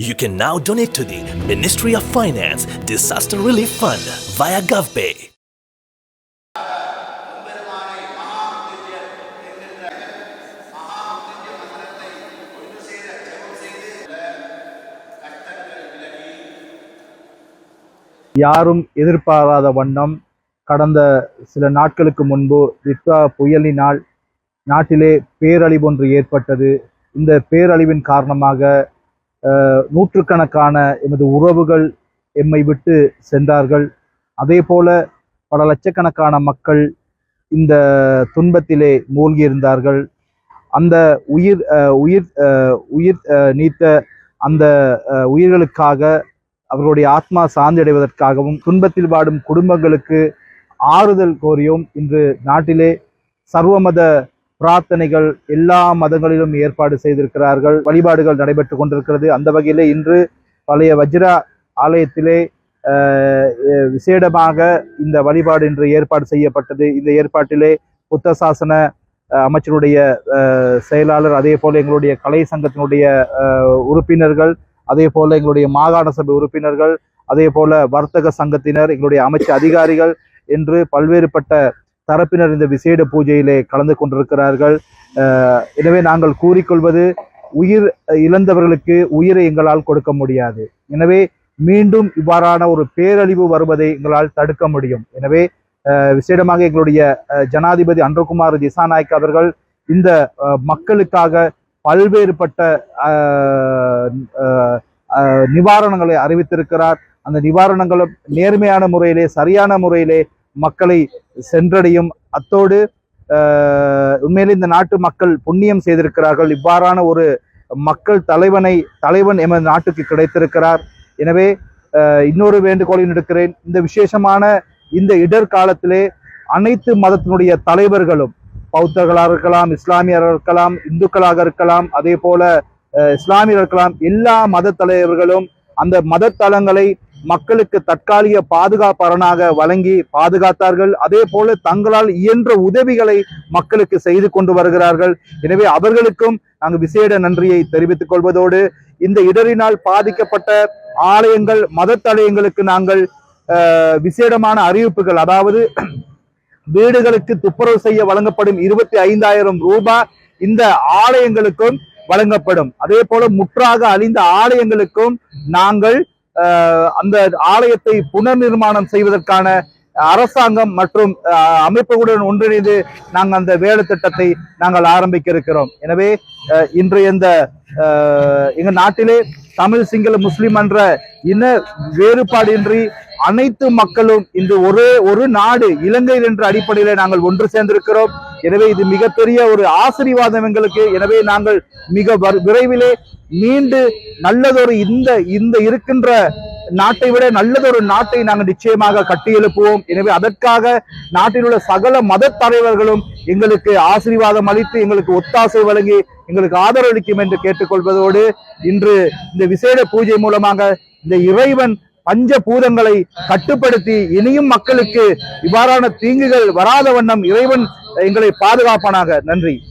You can now donate to the Ministry of Finance Disaster Relief Fund via GovPay. யாரும் எதிர்பாராத வண்ணம் கடந்த சில நாட்களுக்கு முன்பு ரித்வா புயலினால் நாட்டிலே பேரழிவு ஒன்று ஏற்பட்டது இந்த பேரழிவின் காரணமாக நூற்றுக்கணக்கான எமது உறவுகள் எம்மை விட்டு சென்றார்கள். அதே போல பல லட்சக்கணக்கான மக்கள் இந்த துன்பத்திலே மூழ்கியிருந்தார்கள். அந்த உயிர் உயிர் உயிர் நீத்த அந்த உயிர்களுக்காக அவர்களுடைய ஆத்மா சாந்தியடைவதற்காகவும் துன்பத்தில் வாடும் குடும்பங்களுக்கு ஆறுதல் கோரியும் இன்று நாட்டிலே சர்வமத பிரார்த்தனைகள் எல்லா மதங்களிலும் ஏற்பாடு செய்திருக்கிறார்கள். வழிபாடுகள் நடைபெற்று கொண்டிருக்கிறது. அந்த வகையிலே இன்று பழைய வஜ்ரா ஆலயத்திலே விசேடமாக இந்த வழிபாடு இன்று ஏற்பாடு செய்யப்பட்டது. இந்த ஏற்பாட்டிலே புத்த சாசன அமைச்சருடைய செயலாளர் அதே போல எங்களுடைய கலை சங்கத்தினுடைய உறுப்பினர்கள் அதே போல எங்களுடைய மாகாண சபை உறுப்பினர்கள் அதே போல வர்த்தக சங்கத்தினர் எங்களுடைய அமைச்சு அதிகாரிகள் என்று பல்வேறுபட்ட தரப்பினர் இந்த விசேட பூஜையிலே கலந்து கொண்டிருக்கிறார்கள். எனவே நாங்கள் கூறிக்கொள்வது உயிர் இழந்தவர்களுக்கு உயிரை எங்களால் கொடுக்க முடியாது. எனவே மீண்டும் இவ்வாறான ஒரு பேரழிவு வருவதை எங்களால் தடுக்க முடியும். எனவே விசேடமாக எங்களுடைய அஹ், ஜனாதிபதி அன்றகுமார் திசாநாயக் அவர்கள் இந்த மக்களுக்காக பல்வேறுபட்ட நிவாரணங்களை அறிவித்திருக்கிறார். அந்த நிவாரணங்களும் நேர்மையான முறையிலே சரியான முறையிலே மக்களை சென்றடையும். அத்தோடு உண்மையிலே இந்த நாட்டு மக்கள் புண்ணியம் செய்திருக்கிறார்கள். இவ்வாறான ஒரு மக்கள் தலைவனை தலைவன் எமது நாட்டுக்கு கிடைத்திருக்கிறார். எனவே இன்னொரு வேண்டுகோளை எடுக்கிறேன். இந்த விசேஷமான இந்த இடர்காலத்திலே அனைத்து மதத்தினுடைய தலைவர்களும் பௌத்தர்களாக இருக்கலாம் இஸ்லாமியராக இருக்கலாம் இந்துக்களாக இருக்கலாம் அதே போல இஸ்லாமியர் இருக்கலாம் எல்லா மத தலைவர்களும் அந்த மத தலங்களை மக்களுக்கு தற்காலிக பாதுகாப்பரணாக வழங்கி பாதுகாத்தார்கள். அதே போல தங்களால் இயன்ற உதவிகளை மக்களுக்கு செய்து கொண்டு வருகிறார்கள். எனவே அவர்களுக்கும் நாங்கள் விசேட நன்றியை தெரிவித்துக் கொள்வதோடு இந்த இடரினால் பாதிக்கப்பட்ட ஆலயங்கள் மதத்தலயங்களுக்கு நாங்கள் விசேடமான அறிவிப்புகள் அதாவது வீடுகளுக்கு துப்புரவு செய்ய வழங்கப்படும் இருபத்தி ஐந்தாயிரம் ரூபாய் இந்த ஆலயங்களுக்கும் வழங்கப்படும். அதே போல முற்றாக அழிந்த ஆலயங்களுக்கும் நாங்கள் அந்த ஆலயத்தை புனர் நிர்மாணம் செய்வதற்கான அரசாங்கம் மற்றும் அஹ், அமைப்புகளுடன் ஒன்றிணைந்து நாங்கள் அந்த வேலை திட்டத்தை நாங்கள் ஆரம்பிக்க இருக்கிறோம். எனவே அஹ், இன்றைய இந்த எங்கள் நாட்டிலே தமிழ் சிங்கள முஸ்லிம் என்ற இன வேறுபாடின்றி அனைத்து மக்களும் இன்று ஒரே ஒரு நாடு இலங்கை என்ற அடிப்படையில் நாங்கள் ஒன்று சேர்ந்திருக்கிறோம். எனவே இது மிகப்பெரிய ஒரு ஆசீர்வாதம் எங்களுக்கு. எனவே நாங்கள் மிக விரைவிலே மீண்டு நல்லதொரு இந்த இந்த இருக்கின்ற நாட்டை விட நல்லதொரு நாட்டை நாங்கள் நிச்சயமாக கட்டி எழுப்புவோம் எனவே அதற்காக நாட்டில் உள்ள சகல மத தலைவர்களும் எங்களுக்கு ஆசீர்வாதம் அளித்து எங்களுக்கு ஒத்தாசை வழங்கி எங்களுக்கு ஆதரவளிக்கும் என்று கேட்டுக்கொள்வதோடு இன்று இந்த விசேட பூஜை மூலமாக இந்த இறைவன் பஞ்ச பூதங்களை கட்டுப்படுத்தி இனியும் மக்களுக்கு இவ்வாறான தீங்குகள் வராத வண்ணம் இறைவன் எங்களை பாதுகாப்பானாக. நன்றி.